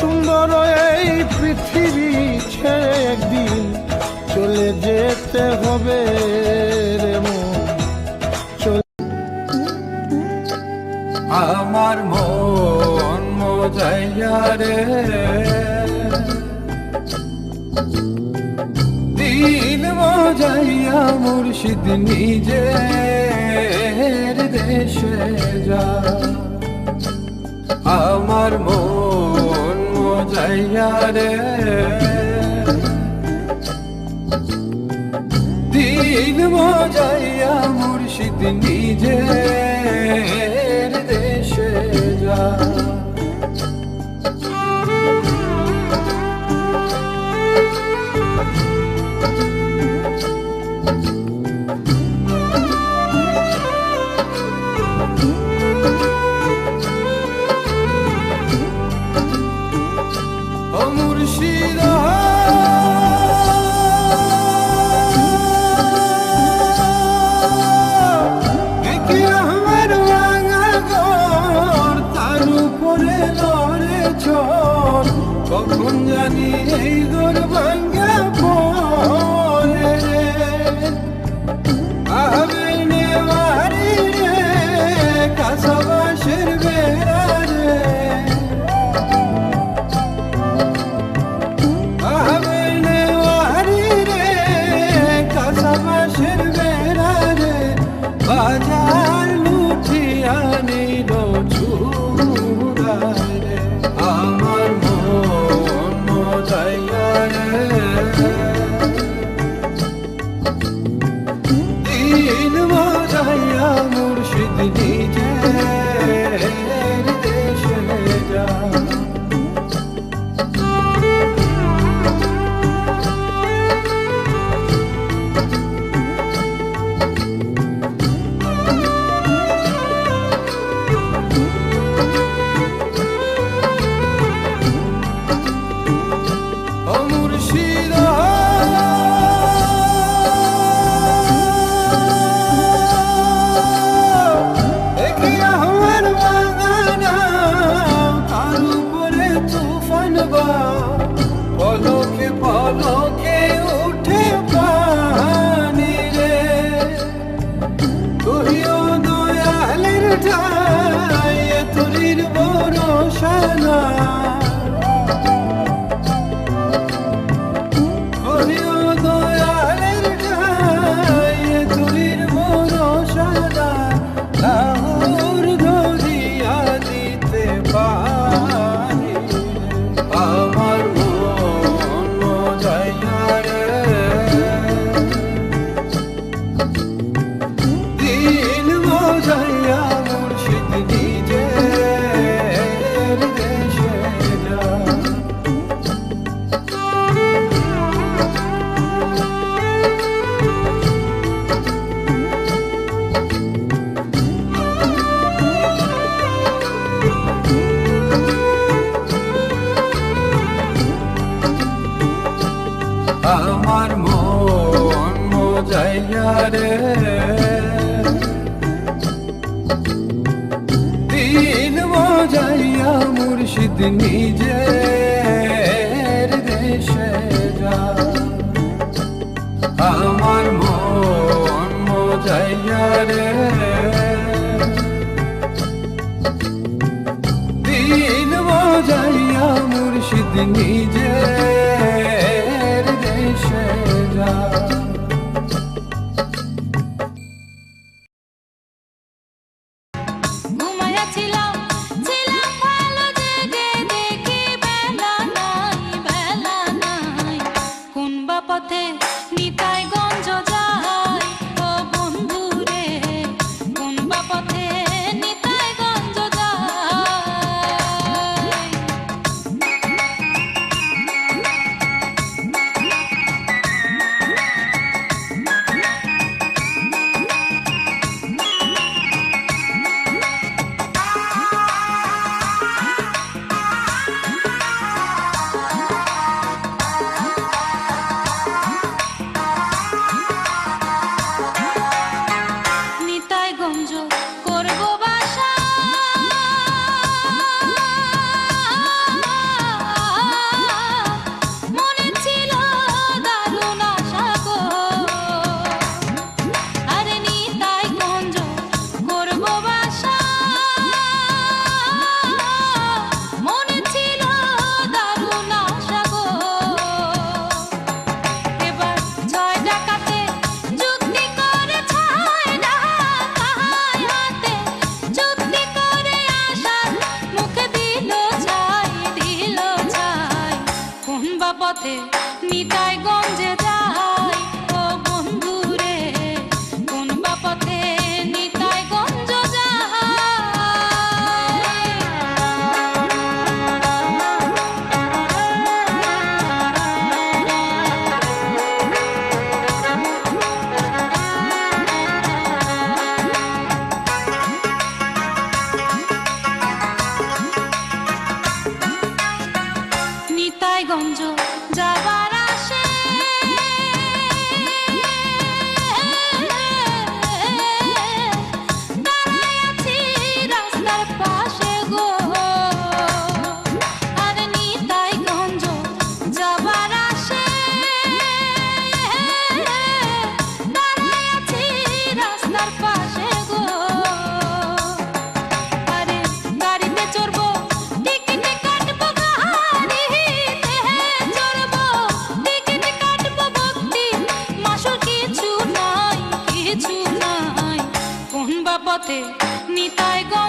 সুন্দর এই পৃথিবী ছেড়ে একদিন চলে যেতে হবে আমার মন মজাইয়া রে। দিন মজাইয়া মুর্শিদ নিজের দেশে যা। ছাইয়া রে দিন মজাইয়া মুর্শিদ নিজে কোন জানি এই গর্বা متى تريد بونو شنا আমার মন যাইয়া রে। দিন মজাইয়া মুর্শিদ নিজে দেশে যা। আমার মন মজাইয়া রে। দিন মজাইয়া মুর্শিদ নিজে নিতাই গঞ্জ যাবার I go